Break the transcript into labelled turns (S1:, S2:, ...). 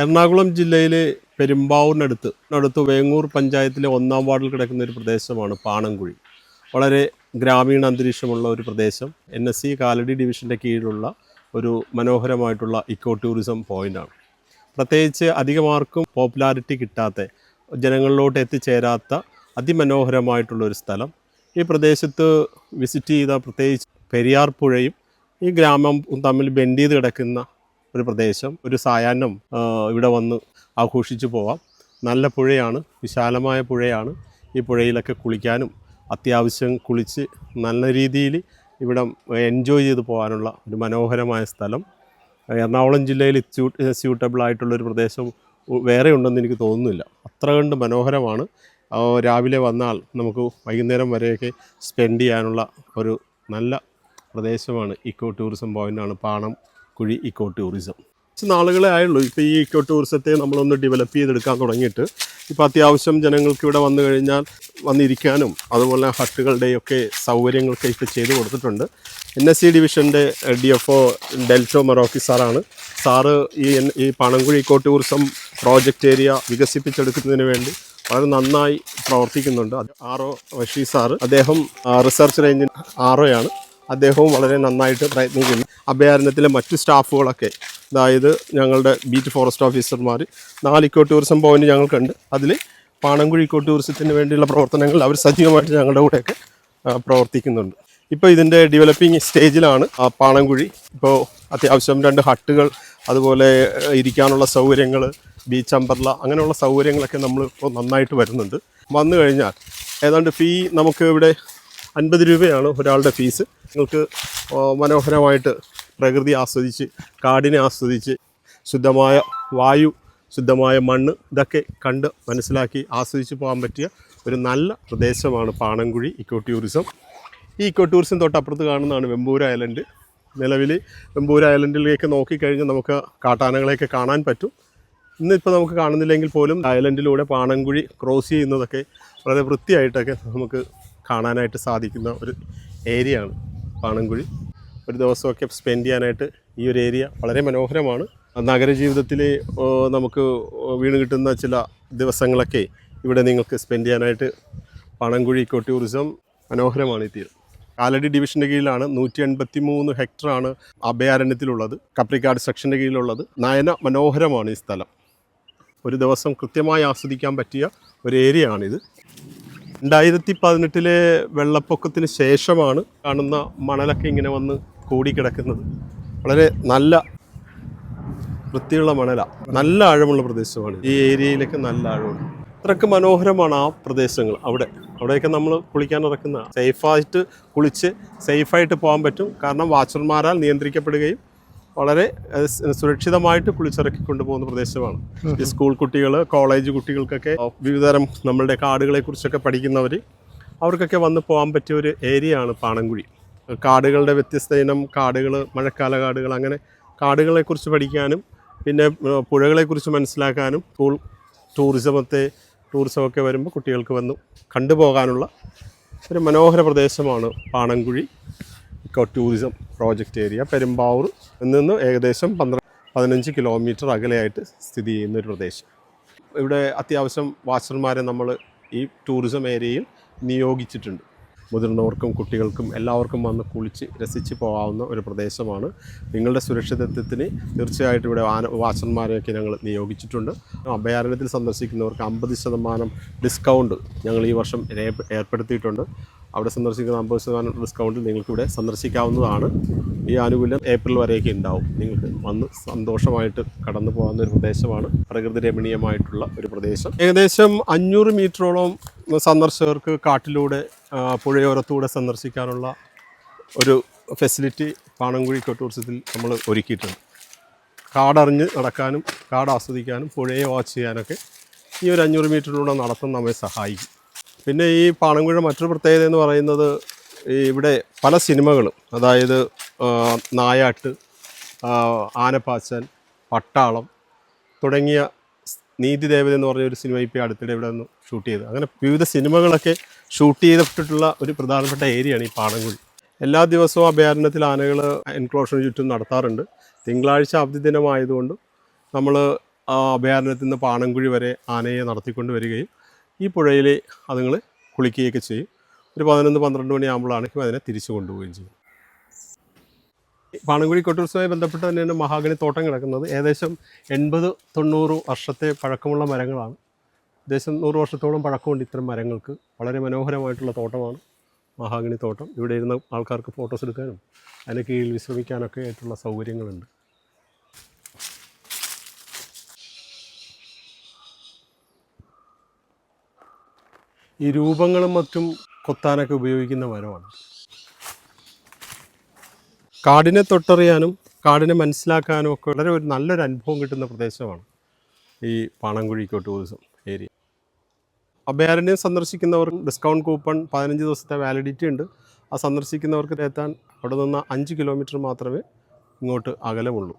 S1: എറണാകുളം ജില്ലയിലെ പെരുമ്പാവൂരിനടുത്ത് അടുത്ത് വേങ്ങൂർ പഞ്ചായത്തിലെ ഒന്നാം വാർഡിൽ കിടക്കുന്ന ഒരു പ്രദേശമാണ് പാണംകുഴി. വളരെ ഗ്രാമീണ അന്തരീക്ഷമുള്ള ഒരു പ്രദേശം. എൻ എസ് സി കാലടി ഡിവിഷന്റെ കീഴിലുള്ള ഒരു മനോഹരമായിട്ടുള്ള ഇക്കോ ടൂറിസം പോയിന്റാണ് പ്രത്യേകിച്ച് അധികമാർക്കും പോപ്പുലാരിറ്റി കിട്ടാത്ത ജനങ്ങളിലോട്ട് എത്തിച്ചേരാത്ത അതിമനോഹരമായിട്ടുള്ളൊരു സ്ഥലം. ഈ പ്രദേശത്ത് വിസിറ്റ് ചെയ്ത പ്രത്യേകിച്ച് പെരിയാർ പുഴയും ഈ ഗ്രാമം തമ്മിൽ ബെൻഡ് ചെയ്ത് കിടക്കുന്ന ഒരു പ്രദേശം ഒരു സായാഹ്നം ഇവിടെ വന്ന് ആഘോഷിച്ചു പോവാം. നല്ല പുഴയാണ് വിശാലമായ പുഴയാണ്. ഈ പുഴയിലൊക്കെ കുളിക്കാനും അത്യാവശ്യം കുളിച്ച് നല്ല രീതിയിൽ ഇവിടെ എൻജോയ് ചെയ്ത് പോകാനുള്ള ഒരു മനോഹരമായ സ്ഥലം. എറണാകുളം ജില്ലയിൽ സ്യൂട്ടബിൾ ആയിട്ടുള്ളൊരു പ്രദേശം വേറെ ഉണ്ടെന്ന് എനിക്ക് തോന്നുന്നില്ല. അത്ര കണ്ട് മനോഹരമാണ്. രാവിലെ വന്നാൽ നമുക്ക് വൈകുന്നേരം വരെയൊക്കെ സ്പെൻഡ് ചെയ്യാനുള്ള ഒരു നല്ല പ്രദേശമാണ്. ഇക്കോ ടൂറിസം പോയിന്റാണ് പാണം. കുഴി ഇക്കോ ടൂറിസം കുറച്ച് നാളുകളെ ആയുള്ളൂ. ഇപ്പോൾ ഈ ഇക്കോ ടൂറിസത്തെ നമ്മളൊന്ന് ഡെവലപ്പ് ചെയ്തെടുക്കാൻ തുടങ്ങിയിട്ട് ഇപ്പോൾ അത്യാവശ്യം ജനങ്ങൾക്ക് ഇവിടെ വന്നു കഴിഞ്ഞാൽ വന്നിരിക്കാനും അതുപോലെ ഹട്ടുകളുടെയൊക്കെ സൗകര്യങ്ങളൊക്കെ ഇപ്പോൾ ചെയ്തു കൊടുത്തിട്ടുണ്ട്. എൻ എസ് സി ഡിവിഷന്റെ ഡി എഫ് ഒ ഡെൽറ്റോ മറോക്കി സാറാണ്. സാറ് ഈ ഈ Panamkuzhi eco tourism project area വികസിപ്പിച്ചെടുക്കുന്നതിന് വേണ്ടി വളരെ നന്നായി പ്രവർത്തിക്കുന്നുണ്ട്. R O Basheer sir. അദ്ദേഹം റിസർച്ച് റേഞ്ചിൻ ആർ ഒയാണ് അദ്ദേഹവും വളരെ നന്നായിട്ട് പ്രയത്നിക്കുന്നു അഭയാരണ്യത്തിലെ മറ്റു സ്റ്റാഫുകളൊക്കെ അതായത് ഞങ്ങളുടെ ബീറ്റ് ഫോറസ്റ്റ് ഓഫീസർമാർ നാല് ഇക്കോ ടൂറിസം പോയിന്റ് ഞങ്ങൾക്കുണ്ട്. അതിൽ പാണൻകുഴി ഇക്കോ ടൂറിസത്തിന് വേണ്ടിയുള്ള പ്രവർത്തനങ്ങൾ അവർ സജീവമായിട്ട് ഞങ്ങളുടെ കൂടെയൊക്കെ പ്രവർത്തിക്കുന്നുണ്ട്. ഇപ്പോൾ ഇതിന്റെ ഡെവലപ്പിംഗ് സ്റ്റേജിലാണ് ആ പാണൻകുഴി ഇപ്പോൾ അത്യാവശ്യം രണ്ട് ഹട്ടുകൾ അതുപോലെ ഇരിക്കാനുള്ള സൗകര്യങ്ങൾ ബീച്ച് അമ്പർല അങ്ങനെയുള്ള സൗകര്യങ്ങളൊക്കെ നമ്മൾ ഇപ്പോൾ നന്നായിട്ട് വരുന്നുണ്ട്. വന്നു കഴിഞ്ഞാൽ ഏതാണ്ട് ഫീ നമുക്ക് ഇവിടെ അൻപത് രൂപയാണ് ഒരാളുടെ ഫീസ്. നിങ്ങൾക്ക് മനോഹരമായിട്ട് പ്രകൃതി ആസ്വദിച്ച് കാടിനെ ആസ്വദിച്ച് ശുദ്ധമായ വായു ശുദ്ധമായ മണ്ണ് ഇതൊക്കെ കണ്ട് മനസ്സിലാക്കി ആസ്വദിച്ച് പോകാൻ പറ്റിയ ഒരു നല്ല പ്രദേശമാണ് പാണൻകുഴി ഇക്കോ ടൂറിസം. ഈ ഇക്കോ ടൂറിസം തൊട്ടപ്പുറത്ത് കാണുന്നതാണ് വെമ്പൂർ ഐലൻഡ്. നിലവിൽ വെമ്പൂർ ഐലൻഡിലേക്ക് നോക്കിക്കഴിഞ്ഞാൽ നമുക്ക് കാട്ടാനകളെയൊക്കെ കാണാൻ പറ്റും. ഇന്നിപ്പോൾ നമുക്ക് കാണുന്നില്ലെങ്കിൽ പോലും ഐലൻഡിലൂടെ പാണൻകുഴി ക്രോസ് ചെയ്യുന്നതൊക്കെ വളരെ വൃത്തിയായിട്ടൊക്കെ നമുക്ക് കാണാനായിട്ട് സാധിക്കുന്ന ഒരു ഏരിയ ആണ് പാണൻകുഴി. ഒരു ദിവസമൊക്കെ സ്പെൻഡ് ചെയ്യാനായിട്ട് ഈ ഒരു ഏരിയ വളരെ മനോഹരമാണ്. നഗരജീവിതത്തിൽ നമുക്ക് വീണ് കിട്ടുന്ന ചില ദിവസങ്ങളൊക്കെ ഇവിടെ നിങ്ങൾക്ക് സ്പെൻഡ് ചെയ്യാനായിട്ട് പാണങ്കുഴി ഇക്കോ ടൂറിസം മനോഹരമാണ് ഈ തീരം. കാലടി ഡിവിഷന്റെ കീഴിലാണ് നൂറ്റി എൺപത്തി മൂന്ന് ഹെക്ടറാണ് അഭയാരണ്യത്തിലുള്ളത്. കപ്രിക്കാട് സെക്ഷന്റെ കീഴിലുള്ളത്. നയന മനോഹരമാണ് ഈ സ്ഥലം. ഒരു ദിവസം കൃത്യമായി ആസ്വദിക്കാൻ പറ്റിയ ഒരു ഏരിയയാണിത്. രണ്ടായിരത്തി പതിനെട്ടിലെ വെള്ളപ്പൊക്കത്തിന് ശേഷമാണ് കാണുന്ന മണലൊക്കെ ഇങ്ങനെ വന്ന് കൂടിക്കിടക്കുന്നത്. വളരെ നല്ല വൃത്തിയുള്ള മണല. നല്ല ആഴമുള്ള പ്രദേശമാണ്. ഈ ഏരിയയിലൊക്കെ നല്ല ആഴമുണ്ട്. അത്രയ്ക്ക് മനോഹരമാണ് ആ പ്രദേശങ്ങൾ അവിടെ. അവിടെയൊക്കെ നമ്മൾ കുളിക്കാൻ ഇറക്കുന്ന സേഫായിട്ട് കുളിച്ച് സേഫായിട്ട് പോകാൻ പറ്റും. കാരണം വാച്ചർമാരാൽ നിയന്ത്രിക്കപ്പെടുകയും വളരെ സുരക്ഷിതമായിട്ട് കുളിച്ചിറക്കി കൊണ്ടുപോകുന്ന പ്രദേശമാണ്. ഈ സ്കൂൾ കുട്ടികൾ കോളേജ് കുട്ടികൾക്കൊക്കെ വിവിധതരം നമ്മളുടെ കാടുകളെ കുറിച്ചൊക്കെ പഠിക്കുന്നവർ അവർക്കൊക്കെ വന്ന് പോകാൻ പറ്റിയ ഒരു ഏരിയയാണ് പാണൻകുഴി കാടുകളുടെ വ്യത്യസ്ത ഇനം കാടുകൾ മഴക്കാല കാടുകൾ അങ്ങനെ കാടുകളെക്കുറിച്ച് പഠിക്കാനും പിന്നെ പുഴകളെക്കുറിച്ച് മനസ്സിലാക്കാനും ടൂൾ ടൂറിസമത്തെ ടൂറിസമൊക്കെ വരുമ്പോൾ കുട്ടികൾക്ക് വന്ന് കണ്ടുപോകാനുള്ള ഒരു മനോഹര പ്രദേശമാണ് Panamkuzhi eco tourism project area Perumbavoor നിന്ന് ഏകദേശം പന്ത്രണ്ട് പതിനഞ്ച് കിലോമീറ്റർ അകലെയായിട്ട് സ്ഥിതി ചെയ്യുന്ന ഒരു പ്രദേശം. ഇവിടെ അത്യാവശ്യം വാച്ചർമാരെ നമ്മൾ ഈ ടൂറിസം ഏരിയയിൽ നിയോഗിച്ചിട്ടുണ്ട്. മുതിർന്നവർക്കും കുട്ടികൾക്കും എല്ലാവർക്കും വന്ന് കുളിച്ച് രസിച്ച് പോകാവുന്ന ഒരു പ്രദേശമാണ്. നിങ്ങളുടെ സുരക്ഷിതത്വത്തിന് തീർച്ചയായിട്ടും ഇവിടെ ആന വാച്ചർമാരെയൊക്കെ ഞങ്ങൾ നിയോഗിച്ചിട്ടുണ്ട്. അഭയാരണ്യത്തിൽ സന്ദർശിക്കുന്നവർക്ക് അമ്പത് ശതമാനം ഡിസ്കൗണ്ട് ഞങ്ങൾ ഈ വർഷം ഏർപ്പെടുത്തിയിട്ടുണ്ട്. അവിടെ സന്ദർശിക്കുന്ന അമ്പത് ശതമാനം ഡിസ്കൗണ്ടിൽ നിങ്ങൾക്ക് ഇവിടെ സന്ദർശിക്കാവുന്നതാണ്. ഈ ആനുകൂല്യം ഏപ്രിൽ വരെയൊക്കെ ഉണ്ടാവും. നിങ്ങൾക്ക് വന്ന് സന്തോഷമായിട്ട് കടന്നു പോകുന്ന ഒരു പ്രദേശമാണ്. പ്രകൃതി രമണീയമായിട്ടുള്ള ഒരു പ്രദേശം. ഏകദേശം അഞ്ഞൂറ് മീറ്ററോളം സന്ദർശകർക്ക് കാട്ടിലൂടെ പുഴയോരത്തൂടെ സന്ദർശിക്കാനുള്ള ഒരു ഫെസിലിറ്റി പാണങ്കുഴി ടൂറിസത്തിൽ നമ്മൾ ഒരുക്കിയിട്ടുണ്ട്. കാടറിഞ്ഞ് നടക്കാനും കാട് ആസ്വദിക്കാനും പുഴയെ വാച്ച് ചെയ്യാനൊക്കെ ഈ ഒരു അഞ്ഞൂറ് മീറ്ററിലൂടെ നടത്തുന്ന നമ്മെ സഹായിക്കും. പിന്നെ ഈ പാണങ്കുഴ മറ്റൊരു പ്രത്യേകത എന്ന് പറയുന്നത് ഈ ഇവിടെ പല സിനിമകളും അതായത് നായാട്ട് ആനപ്പാച്ചൻ പട്ടാളം തുടങ്ങിയ നീതി ദേവത എന്ന് പറഞ്ഞ ഒരു സിനിമ ഇപ്പോൾ അടുത്തിടെ ഇവിടെ നിന്ന് ഷൂട്ട് ചെയ്ത് അങ്ങനെ വിവിധ സിനിമകളൊക്കെ ഷൂട്ട് ചെയ്തിട്ടുള്ള ഒരു പ്രധാനപ്പെട്ട ഏരിയയാണ് ഈ പാണങ്കുഴി. എല്ലാ ദിവസവും അഭയാരണ്യത്തിൽ ആനകൾ എൻക്ലോഷന് ചുറ്റും നടത്താറുണ്ട്. തിങ്കളാഴ്ച അവധി ദിനമായതുകൊണ്ട് നമ്മൾ അഭയാരണ്യത്തിൽ നിന്ന് പാണങ്കുഴി വരെ ആനയെ നടത്തിക്കൊണ്ട് വരികയും ഈ പുഴയിൽ അതുങ്ങൾ കുളിക്കുകയൊക്കെ ചെയ്യും. ഒരു പതിനൊന്ന് പന്ത്രണ്ട് മണിയാകുമ്പോഴാണെങ്കിൽ അതിനെ തിരിച്ചു കൊണ്ടുപോവുകയും ചെയ്യും. പാണങ്കുഴി കൊട്ടൂർസുമായി ബന്ധപ്പെട്ട് തന്നെയാണ് മഹാഗണി തോട്ടം കിടക്കുന്നത്. ഏകദേശം എൺപത് തൊണ്ണൂറ് വർഷത്തെ പഴക്കമുള്ള മരങ്ങളാണ്. ഏകദേശം നൂറ് വർഷത്തോളം പഴക്കമുണ്ട് ഇത്തരം മരങ്ങൾക്ക്. വളരെ മനോഹരമായിട്ടുള്ള തോട്ടമാണ് മഹാഗണി തോട്ടം. ഇവിടെ ഇരുന്ന ആൾക്കാർക്ക് ഫോട്ടോസ് എടുക്കാനും അതിന് കീഴിൽ വിശ്രമിക്കാനൊക്കെ ആയിട്ടുള്ള സൗകര്യങ്ങളുണ്ട്. ഈ രൂപങ്ങളും മറ്റും കൊത്താനൊക്കെ ഉപയോഗിക്കുന്ന മരമാണ്. കാടിനെ തൊട്ടറിയാനും കാടിനെ മനസ്സിലാക്കാനും ഒക്കെ വളരെ ഒരു നല്ലൊരു അനുഭവം കിട്ടുന്ന പ്രദേശമാണ് ഈ പാണൻകുഴി ടൂറിസം ഏരിയ. അഭയാരണ്യം സന്ദർശിക്കുന്നവർക്ക് ഡിസ്കൗണ്ട് കൂപ്പൺ പതിനഞ്ച് ദിവസത്തെ വാലിഡിറ്റി ഉണ്ട്. ആ സന്ദർശിക്കുന്നവർക്ക് എത്താൻ അവിടെ നിന്ന് അഞ്ച് കിലോമീറ്റർ മാത്രമേ ഇങ്ങോട്ട് അകലമുള്ളൂ.